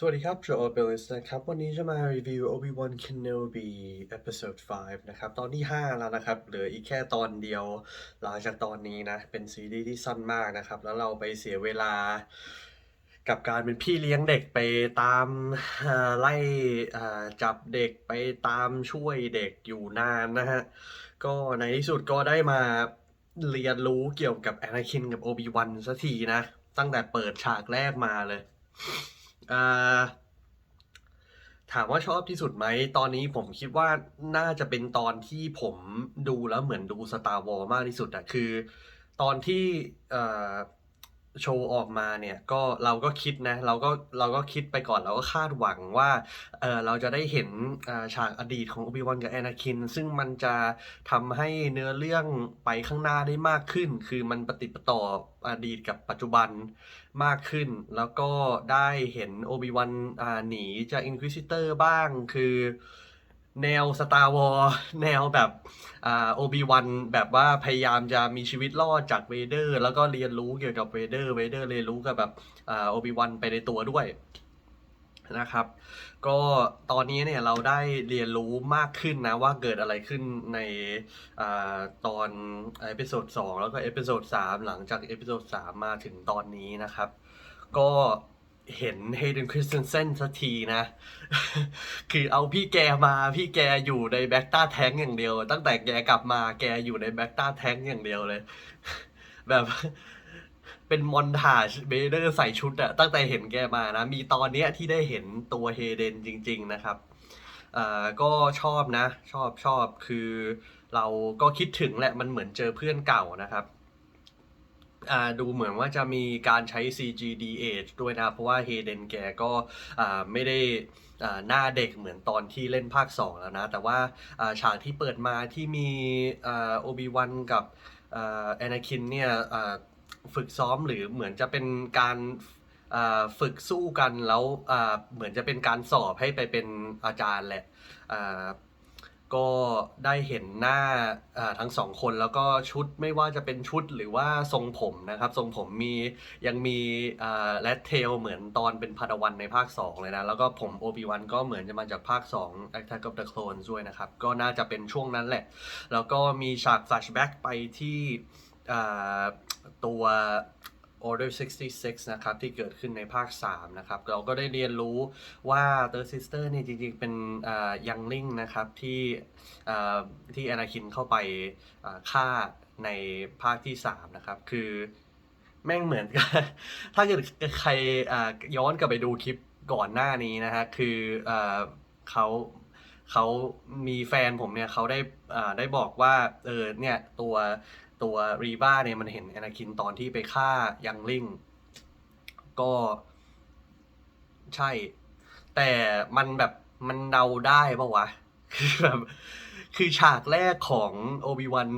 สวัสดีครับ โจเบลลิสนะครับ วันนี้จะมารีวิว Obi-Wan Kenobi Episode 5 นะครับ ตอนที่ 5 แล้วนะครับ เหลืออีกแค่ตอนเดียว หลังจากตอนนี้นะ เป็นซีรีส์ที่สั้นมากนะครับ แล้วเราไปเสียเวลา กับการเป็นพี่เลี้ยงเด็กไปตามไล่จับเด็กไปตามช่วยเด็กอยู่นานนะฮะ ก็ในที่สุดก็ได้มาเรียนรู้เกี่ยวกับ Anakin กับ Obi-Wan สักทีนะ ตั้งแต่เปิดฉากแรกมาเลย ถามว่าชอบที่สุดไหม ตอนนี้ผมคิดว่าน่าจะเป็นตอนที่ผมดูแล้วเหมือนดูสตาร์วอลมากที่สุดอะคือ ตอนที่ โชว์ออกมาเนี่ย ก็เราก็คิดนะ เราก็เราก็คิดไปก่อนเราก็คาดหวังว่าเออเราจะได้เห็นอ่าฉากอดีตของ Obi-Wan กับ Anakin ซึ่งมันจะทำให้เนื้อเรื่องไปข้างหน้าได้มากขึ้น คือมันปฏิดปะต่ออดีตกับปัจจุบันมากขึ้น แล้วก็ได้เห็น Obi-Wan อ่าหนีจาก Inquisitor บ้างคือ แนว Star Wars แนวแบบอ่า Obi-Wan แบบว่าพยายามจะมีชีวิตรอดจากเวเดอร์ แล้วก็เรียนรู้เกี่ยวกับเวเดอร์เวเดอร์เรียนรู้กับแบบอ่า Obi-Wan ไปในตัวด้วยนะครับ ก็ตอนนี้เนี่ยเราได้เรียนรู้มากขึ้นนะว่าเกิดอะไรขึ้นในอตอนเอพิโซด2แล้วก็เอพิโซด3หลังจากเอพิโซด3มาถึงตอนนี้นะครับ ก็ เห็นเฮเดนคริสเตนเซนสักทีนะ คือเอาพี่แกมาพี่แกอยู่ในแบ็กต้าแท้งอย่างเดียว ตั้งแต่แกกลับมาแกอยู่ในแบ็กต้าแท้งอย่างเดียวเลย แบบเป็นมอนทาจเบเดอร์ใส่ชุดอะตั้งแต่เห็นแกมานะ มีตอนเนี้ยที่ได้เห็นตัวเฮเดนจริง ๆ นะครับเอ่อก็ชอบนะ ชอบชอบคือเราก็คิดถึงแหละมันเหมือนเจอเพื่อนเก่านะครับ ดูเหมือนว่าจะมีการใช้ CGDH ด้วยนะ เพราะว่าเฮเดนแกก็ไม่ได้หน้าเด็กเหมือนตอนที่เล่นภาค 2 แล้วนะ แต่ว่าฉากที่เปิดมาที่มีโอบิวันกับแอนาคินเนี่ยฝึกซ้อมหรือเหมือนจะเป็นการฝึกสู้กันแล้วเหมือนจะเป็นการสอบให้ไปเป็นอาจารย์แหละ ก็ได้เห็นหน้าทั้งสองคนแล้วก็ชุดไม่ว่าจะเป็นชุดหรือว่าทรงผมนะครับ ทรงผมมียังมีแรดเทลเหมือนตอนเป็นพาดวันในภาค 2 เลยนะ แล้วก็ผมโอบิวันก็เหมือนจะมาจากภาค 2 Attack of the Clones ด้วยนะครับ ก็น่าจะเป็นช่วงนั้นแหละ แล้วก็มีฉากแฟลชแบ็กไปที่ตัว Order 66 นะครับ ที่เกิดขึ้นในภาค 3 นะครับ เราก็ได้เรียนรู้ว่า Third Sister เนี่ยจริงๆ เป็นยังลิงนะครับ ที่ที่อนาคินเข้าไปฆ่าในภาคที่ 3 นะครับ คือแม่งเหมือนกับถ้าเกิดใครย้อนกลับไปดูคลิปก่อนหน้านี้นะฮะคืออเขาเขามีแฟนผมเนี่ยเขาได้ได้บอกว่าเออเนี่ยตัว ตัวรีบ้าเนี่ยมันเห็นอนาคินตอนที่ไปฆ่ายังลิงก็ใช่ แต่มันแบบมันเดาได้ปะวะ คือแบบคือฉากแรกของโอบิวัน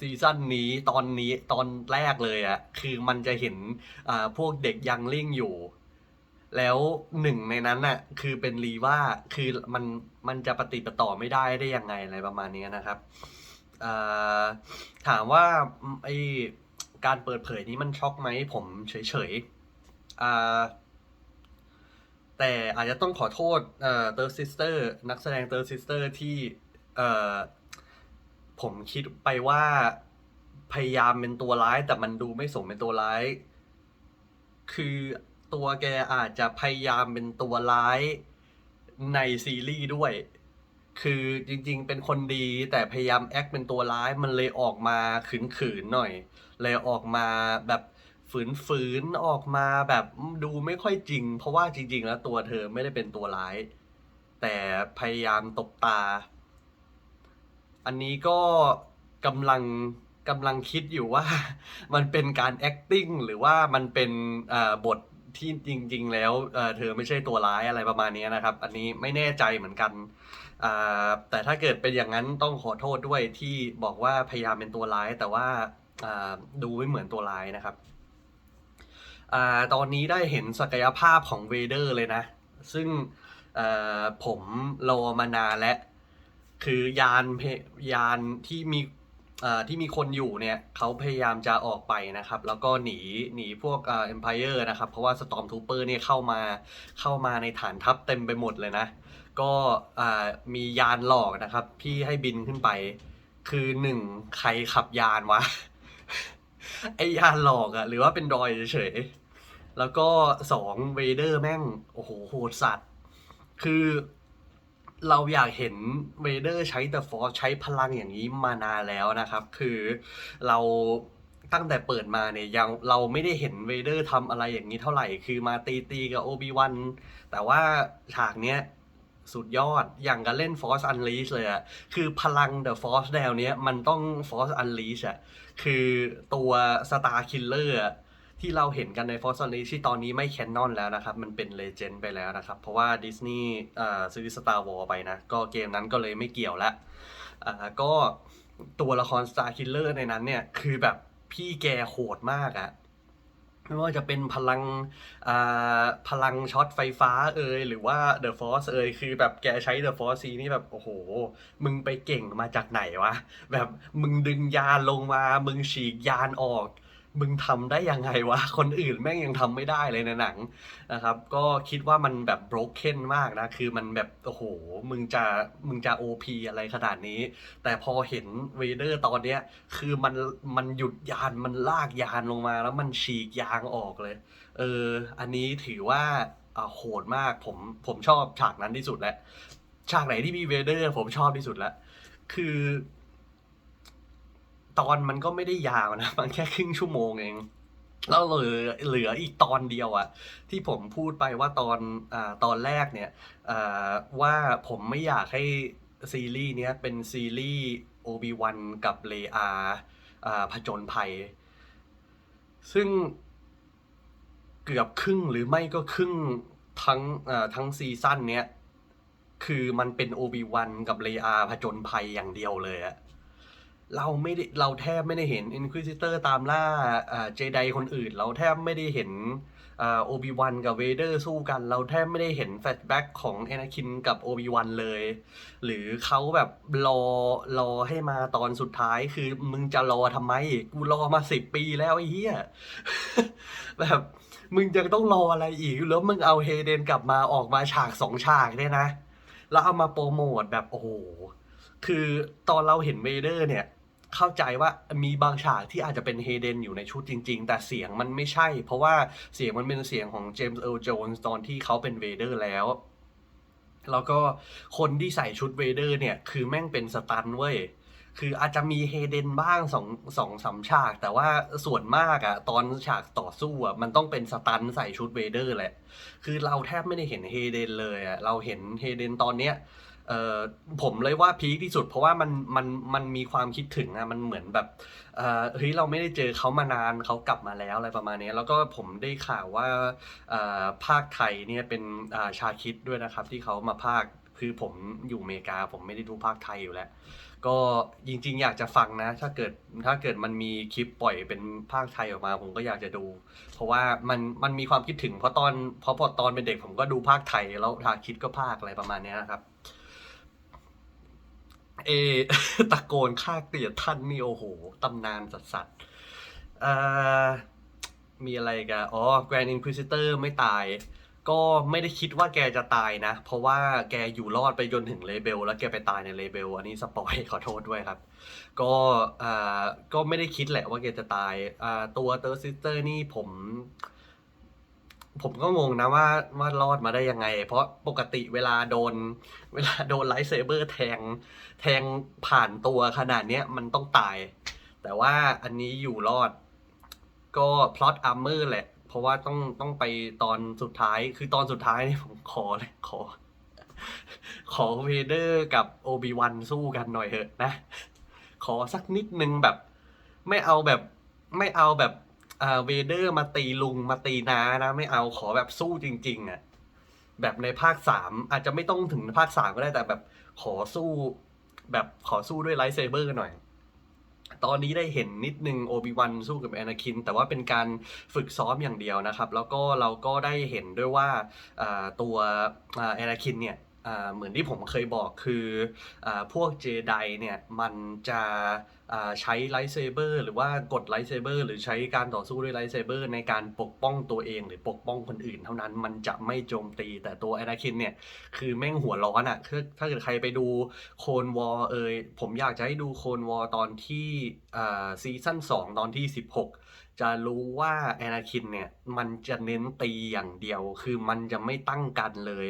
ซีซั่นนี้ตอนนี้ตอนแรกเลยอะคือมันจะเห็นอ่าพวกเด็กยังลิงอยู่ แล้วหนึ่งในนั้นน่ะคือเป็นรีว่าคือมันมันจะปฏิปต่อไม่ได้ได้ยังไงอะไรประมาณนี้นะครับ ถามว่าไอการเปิดเผยนี้มันช็อกไหมผมเฉยๆแต่อาจจะต้องขอโทษเอ่อ Third Sister นักแสดง Third Sister ที่ผมคิดไปว่าพยายามเป็นตัวร้าย แต่มันดูไม่สมเป็นตัวร้าย คือตัวแกอาจจะพยายามเป็นตัวร้ายในซีรีส์ด้วย คือจริงๆ เป็นคนดีแต่พยายามแอคเป็นตัวร้ายมันเลยออกมาขืนๆหน่อย เลยออกมาแบบฝืนๆออกมาแบบดูไม่ค่อยจริง เพราะว่าจริง ๆ แล้วตัวเธอไม่ได้เป็นตัวร้าย แต่พยายามตบตา อันนี้ก็กำลังกำลังคิดอยู่ว่า มันเป็นการ acting หรือว่ามันเป็นบทที่จริง ๆ แล้วเธอไม่ใช่ตัวร้ายอะไรประมาณนี้นะครับ อันนี้ไม่แน่ใจเหมือนกัน แต่ถ้าเกิดเป็นอย่างนั้นต้องขอโทษด้วยที่บอกว่าพยายามเป็นตัวร้าย แต่ว่าดูไม่เหมือนตัวร้ายนะครับอตอนนี้ได้เห็นศักยภาพของเวเดอร์เลยนะ ซึ่งผมรอมานานแล้วคือยานยานที่มีที่มีคนอยู่เนี่ยเขาพยายามจะออกไปนะครับ แล้วก็หนีหนีพวกเอ่า Empire นะครับ เพราะว่า Stormtrooper เนี่ยเข้ามาเข้ามาในฐานทัพเต็มไปหมดเลยนะ ก็มียานหลอกนะครับที่ให้บินขึ้นไป คือหนึ่งใครขับยานวะ ไอยานหลอกอะหรือว่าเป็นดอยเฉยๆแล้วก็สองเวเดอร์แม่ง โอ้โหโหดสัตว์ คือเราอยากเห็นเวเดอร์ใช้แต่ฟอร์ใช้พลังอย่างนี้มานานแล้วนะครับ คือเราตั้งแต่เปิดมาเนี่ยยังเราไม่ได้เห็นเวเดอร์ทำอะไรอย่างนี้เท่าไหร่ คือมาตีตีกับโอบิวันแต่ว่าฉากเนี้ย สุดยอดอย่างกับเล่น Force Unleash เลยอะคือพลัง The Force แนวเนี้ยมันต้อง Force Unleash อะคือตัว Star Killer อะที่เราเห็นกันใน Force Unleash ที่ตอนนี้ไม่แคนนอนแล้วนะครับ มันเป็น Legend ไปแล้วนะครับ เพราะว่าดิสนีย์ซื้อ Star Wars ไปนะ ก็เกมนั้นก็เลยไม่เกี่ยวล้วอ่าก็ตัวละคร Star Killer ในนั้นเนี่ย คือแบบพี่แกโหดมากอะ ไม่ว่าจะเป็นพลังอ่าพลังช็อตไฟฟ้าเอ่ยหรือว่า The Force เอ่ยคือแบบแกใช้ The Force ซีนี่แบบโอ้โห มึงไปเก่งมาจากไหนวะ แบบมึงดึงยานลงมา มึงฉีกยานออก มึงทำได้ยังไงวะ คนอื่นแม่งยังทำไม่ได้เลยในหนังนะครับ ก็คิดว่ามันแบบ broken มากนะ คือมันแบบ โอ้โห มึงจะ มึงจะ OP อะไรขนาดนี้ แต่พอเห็นเวเดอร์ตอนเนี้ย คือมัน มันหยุดยาน มันลากยานลงมาแล้วมันฉีกยางออกเลย เออ อันนี้ถือว่าอ่าโหดมาก ผม ผมชอบฉากนั้นที่สุดแล้ว ฉากไหนที่มีเวเดอร์ ผมชอบที่สุดแล้ว คือ ตอนมันก็ไม่ได้ยาวนะ มันแค่ครึ่งชั่วโมงเอง แล้วเหลือเหลืออีกตอนเดียวอะที่ผมพูดไปว่าตอนอตอนแรกเนี่ยว่าผมไม่อยากให้ซีรีส์เนี้ยเป็นซีรีส์โอบิวันกับเลอาผจญภัย ซึ่งเกือบครึ่งหรือไม่ก็ครึ่งทั้งทั้งซีซั่นเนี้ยคือมันเป็นโอบิวันกับเลอาผจญภัยอย่างเดียวเลยอะ เราไม่ได้เราแทบไม่ได้เห็น Inquisitor ตามล่าเจไดคนอื่น เราแทบไม่ได้เห็นโอบิวันกับเวเดอร์สู้กัน เราแทบไม่ได้เห็นแฟลชแบ็กของแอนาคินกับโอบิวันเลย หรือเขาแบบรอรอให้มาตอนสุดท้ายคือมึงจะรอทำไม กูรอมาสิบปีแล้วไอ้เหี้ยแบบมึงจะต้องรออะไรอีก แล้วมึงเอาเฮเดนกลับมาออกมาฉากสองฉากเนี่ยนะ แล้วเอามาโปรโมทแบบโอ้โห คือตอนเราเห็นเวเดอร์เนี่ย เข้าใจว่ามีบางฉากที่อาจจะเป็นเฮเดนอยู่ในชุดจริง ๆ แต่เสียงมันไม่ใช่ เพราะว่าเสียงมันเป็นเสียงของเจมส์เอ r ร์โจนส์ตอนที่เขาเป็นเวเดอร์แล้ว แล้วก็คนที่ใส่ชุดเวเดอร์เนี่ย คือแม่งเป็นสตันเว้ยคืออาจจะมีเฮเดนบ้างสองสองสามฉาก แต่ว่าส่วนมากอะตอนฉากต่อสู้อะมันต้องเป็นสตันใส่ชุดเวเดอร์แหละ คือเราแทบไม่ได้เห็นเฮเดนเลยอะเราเห็นเฮเดนตอนเนี้ย เออผมเลยว่าพีคที่สุด เพราะว่ามันมันมันมีความคิดถึงอะมันเหมือนแบบเออเฮ้ยเราไม่ได้เจอเขามานานเขากลับมาแล้วอะไรประมาณนี้ แล้วก็ผมได้ข่าวว่าเออภาคไทยเนี่ยเป็นชาคิดด้วยนะครับ ที่เขามาภาคคือผมอยู่อเมริกา ผมไม่ได้ดูภาคไทยอยู่แล้วก็จริงๆ อยากจะฟังนะ ถ้าเกิดถ้าเกิดมันมีคลิปปล่อยเป็นภาคไทยออกมา ผมก็อยากจะดู เพราะว่ามันมันมีความคิดถึงเพราะตอนเพราะพอตอนเป็นเด็กผมก็ดูภาคไทยแล้วทาคิดก็ภาคอะไรประมาณนี้นะครับ เอตะโกนฆ่าเกลียดท่านนี่โอ้โหตำนานสัสสัสมีอะไรกันอ๋อ Grand Inquisitor ไม่ตาย ก็ไม่ได้คิดว่าแกจะตายนะ เพราะว่าแกอยู่รอดไปจนถึงเลเบลแล้วแกไปตายในเลเบลอันนี้สปอยขอโทษด้วยครับ ก็อ่าก็ไม่ได้คิดแหละว่าแกจะตายอ่าตัวเตอร์ซิสเตอร์นี่ผม ผมก็งงนะว่าว่ารอดมาได้ยังไง เพราะปกติเวลาโดน เวลาโดนไลท์เซเบอร์แทง แทงผ่านตัวขนาดเนี้ยมันต้องตาย แต่ว่าอันนี้อยู่รอด ก็พลอตอาร์เมอร์แหละ เพราะว่าต้องต้องไปตอนสุดท้ายคือตอนสุดท้ายนี่ผมขอเลยขอ ขอเวเดอร์กับโอบิวันสู้กันหน่อยเถอะนะ ขอสักนิดนึงแบบ ไม่เอาแบบไม่เอาแบบ อ่าเวเดอร์มาตีลุงมาตีน้านะ ไม่เอาขอแบบสู้จริง ๆอะ่ะแบบในภาคสามอาจจะไม่ต้องถึงภาคสามก็ได้แต่แบบขอสู้ แบบขอสู้ด้วยไลท์เซเบอร์หน่อย ตอนนี้ได้เห็นนิดนึงโอบิวันสู้กับแอนาคิน แต่ว่าเป็นการฝึกซ้อมอย่างเดียวนะครับ แล้วก็เราก็ได้เห็นด้วยว่าตัวแอนาคินเนี่ยเหมือนที่ผมเคยบอกคืออพวกเจไดเนี่ยมันจะใช้ไลท์เซเบอร์หรือว่ากดไลท์เซเบอร์หรือใช้การต่อสู้ด้วยไลท์เซเบอร์ในการปกป้องตัวเองหรือปกป้องคนอื่น เท่านั้นมันจะไม่โจมตี แต่ตัวแอนาคินเนี่ยคือแม่งหัวร้อนอะ่ะคือถ้าเกิดใครไปดูโคนวอลเอยผมอยากจะให้ดูโคนวอลตอนที่ซีซั่น2 ตอนที่ 16 จะรู้ว่าแอนาคินเนี่ยมันจะเน้นตีอย่างเดียว คือมันจะไม่ตั้งกันเลย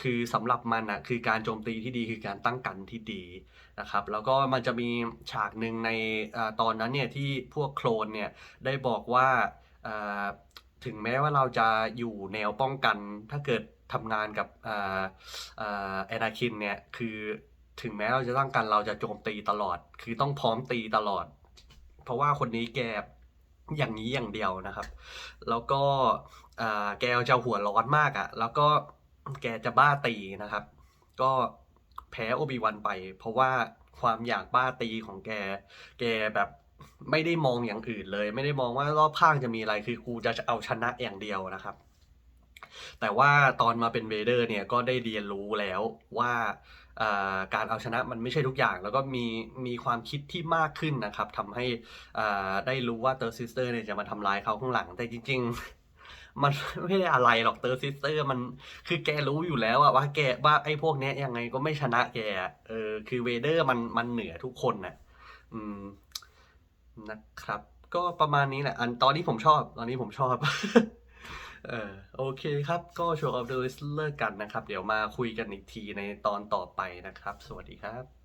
คือสำหรับมันอะคือการโจมตีที่ดีคือการตั้งกันที่ดี นะครับแล้วก็มันจะมีฉากหนึ่งในอตอนนั้นเนี่ยที่พวกโคลนเนี่ยได้บอกว่าถึงแม้ว่าเราจะอยู่แนวป้องกันถ้าเกิดทำงานกับอ่าอ่าแอนาคินเนี่ยคือถึงแม้เราจะตั้งกันเราจะโจมตีตลอด คือต้องพร้อมตีตลอด เพราะว่าคนนี้แกอย่างนี้อย่างเดียวนะครับ แล้วก็แกจะหัวร้อนมากอะ่ะ แล้วก็แกจะบ้าตีนะครับ ก็ แพ้โอบิวันไป เพราะว่าความอยากบ้าตีของแก แกแบบไม่ได้มองอย่างอื่นเลย ไม่ได้มองว่ารอบข้างจะมีอะไรคือกูจะเอาชนะอย่างเดียวนะครับ แต่ว่าตอนมาเป็นเวเดอร์เนี่ยก็ได้เรียนรู้แล้วว่าการเอาชนะมันไม่ใช่ทุกอย่าง แล้วก็มีมีความคิดที่มากขึ้นนะครับทำให้ได้รู้ว่าเตอร์ซิสเตอร์เนี่ยจะมาทำร้ายเขาข้างหลังแต่จริง ๆ มันไม่ได้อะไรหรอกเตอร์ซิสเตอร์มันคือแกรู้อยู่แล้วอะว่าแกว่าไอ้พวกเนี้ยยังไงก็ไม่ชนะแกเออคือเวเดอร์มันมันเหนือทุกคนน่ะอืมนะครับ ก็ประมาณนี้แหละ อันตอนนี้ผมชอบ ตอนนี้ผมชอบ เออโอเคครับ ก็โชว์ออฟเดอะลิสเลิกกันนะครับ เดี๋ยวมาคุยกันอีกทีในตอนต่อไปนะครับ สวัสดีครับ